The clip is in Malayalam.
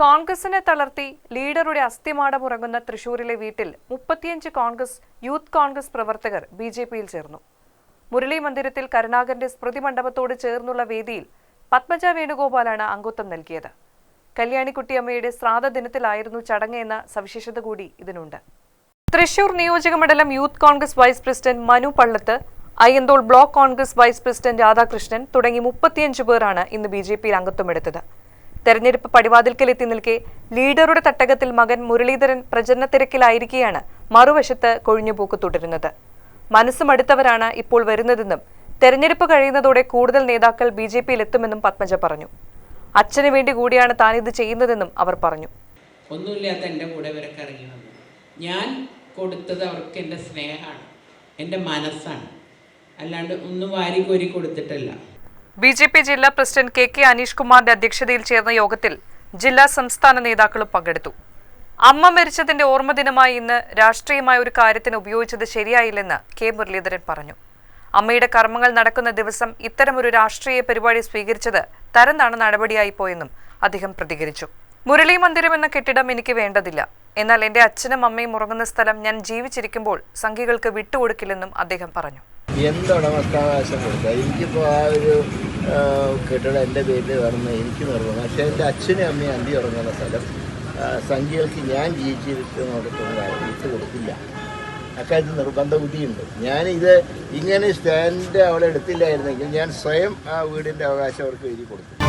കോൺഗ്രസിനെ തളർത്തി ലീഡറുടെ അസ്ഥിമാടം ഉറങ്ങുന്ന തൃശൂരിലെ വീട്ടിൽ മുപ്പത്തിയഞ്ച് കോൺഗ്രസ് യൂത്ത് കോൺഗ്രസ് പ്രവർത്തകർ ബി ജെ പിയിൽ ചേർന്നു. മുരളി മന്ദിരത്തിൽ കരുണാകരന്റെ സ്മൃതി മണ്ഡപത്തോട് ചേർന്നുള്ള വേദിയിൽ പത്മജ വേണുഗോപാലാണ് അംഗത്വം നൽകിയത്. കല്യാണിക്കുട്ടിയമ്മയുടെ ശ്രാദ്ധ ദിനത്തിലായിരുന്നു ചടങ്ങ് എന്ന സവിശേഷത കൂടി ഇതിനുണ്ട്. തൃശൂർ നിയോജക മണ്ഡലം youth Congress vice president Manu Pallath Ayyanthole block Congress vice president Radhakrishnan തുടങ്ങി മുപ്പത്തിയഞ്ച് പേരാണ് ഇന്ന് ബി ജെ പിയിൽ അംഗത്വമെടുത്തത് തെരഞ്ഞെടുപ്പ് പടിവാതിൽക്കൽ എത്തി നിൽക്കെ ലീഡറുടെ തട്ടകത്തിൽ മകൻ മുരളീധരൻ പ്രചരണ തിരക്കിലായിരിക്കെയാണ് മറുവശത്ത് കൊഴിഞ്ഞുപോക്ക് തുടരുന്നത്. മനസ്സുമടുത്തവരാണ് ഇപ്പോൾ വരുന്നതെന്നും തെരഞ്ഞെടുപ്പ് കഴിയുന്നതോടെ കൂടുതൽ നേതാക്കൾ ബി ജെ പിയിൽ എത്തുമെന്നും പത്മജ പറഞ്ഞു. അച്ഛന് വേണ്ടി കൂടിയാണ് താൻ ഇത് ചെയ്യുന്നതെന്നും അവർ പറഞ്ഞു. ഒന്നുമില്ലാത്ത എന്റെ കൂടെ ഇവരൊക്കെ ഇറങ്ങി വന്നു. ഞാൻ കൊടുത്തത് അവർക്ക് എന്റെ സ്നേഹമാണ് എന്റെ മനസ്സാണ്. അല്ലാണ്ട് ഒന്നും വാരി കോരി കൊടുത്തിട്ടല്ല. ബി ജെ പി ജില്ലാ പ്രസിഡന്റ് കെ കെ അനീഷ് കുമാറിന്റെ അധ്യക്ഷതയിൽ ചേർന്ന യോഗത്തിൽ ജില്ലാ സംസ്ഥാന നേതാക്കളും പങ്കെടുത്തു. അമ്മ മരിച്ചതിന്റെ ഓർമ്മ ദിനമായി ഇന്ന് രാഷ്ട്രീയമായ ഒരു കാര്യത്തിന് ഉപയോഗിച്ചത് ശരിയായില്ലെന്ന് കെ മുരളീധരൻ പറഞ്ഞു. അമ്മയുടെ കർമ്മങ്ങൾ നടക്കുന്ന ദിവസം ഇത്തരമൊരു രാഷ്ട്രീയ പരിപാടി സ്വീകരിച്ചത് തരന്നാണ് നടപടിയായി പോയെന്നും അദ്ദേഹം പ്രതികരിച്ചു. മുരളി മന്ദിരം എന്ന കെട്ടിടം എനിക്ക് വേണ്ടതില്ല. എന്നാൽ എന്റെ അച്ഛനും അമ്മയും ഉറങ്ങുന്ന സ്ഥലം ഞാൻ ജീവിച്ചിരിക്കുമ്പോൾ സംഘികൾക്ക് വിട്ടുകൊടുക്കില്ലെന്നും അദ്ദേഹം പറഞ്ഞു. എന്ത് ഉടമസ്ഥാവകാശം കൊടുക്കുക? എനിക്കിപ്പോൾ ആ ഒരു കെട്ടിടം എന്റെ പേരിൽ വരണം എനിക്ക് നിർവഹണം പക്ഷേ എന്റെ അച്ഛനും അമ്മയും അന്തി ഉറങ്ങുന്ന സ്ഥലം സംഖ്യകൾക്ക് ഞാൻ ജീവിച്ചിരിക്കുന്നിടത്തോളം വിട്ട് കൊടുക്കില്ല. അക്കാര്യത്തിൽ നിർബന്ധ ബുദ്ധിയുണ്ട്. ഞാനിത് ഇങ്ങനെ സ്റ്റാൻഡ് അവളെടുത്തില്ലായിരുന്നെങ്കിൽ ഞാൻ സ്വയം ആ വീടിന്റെ അവകാശം അവർക്ക് എഴുതി കൊടുക്കും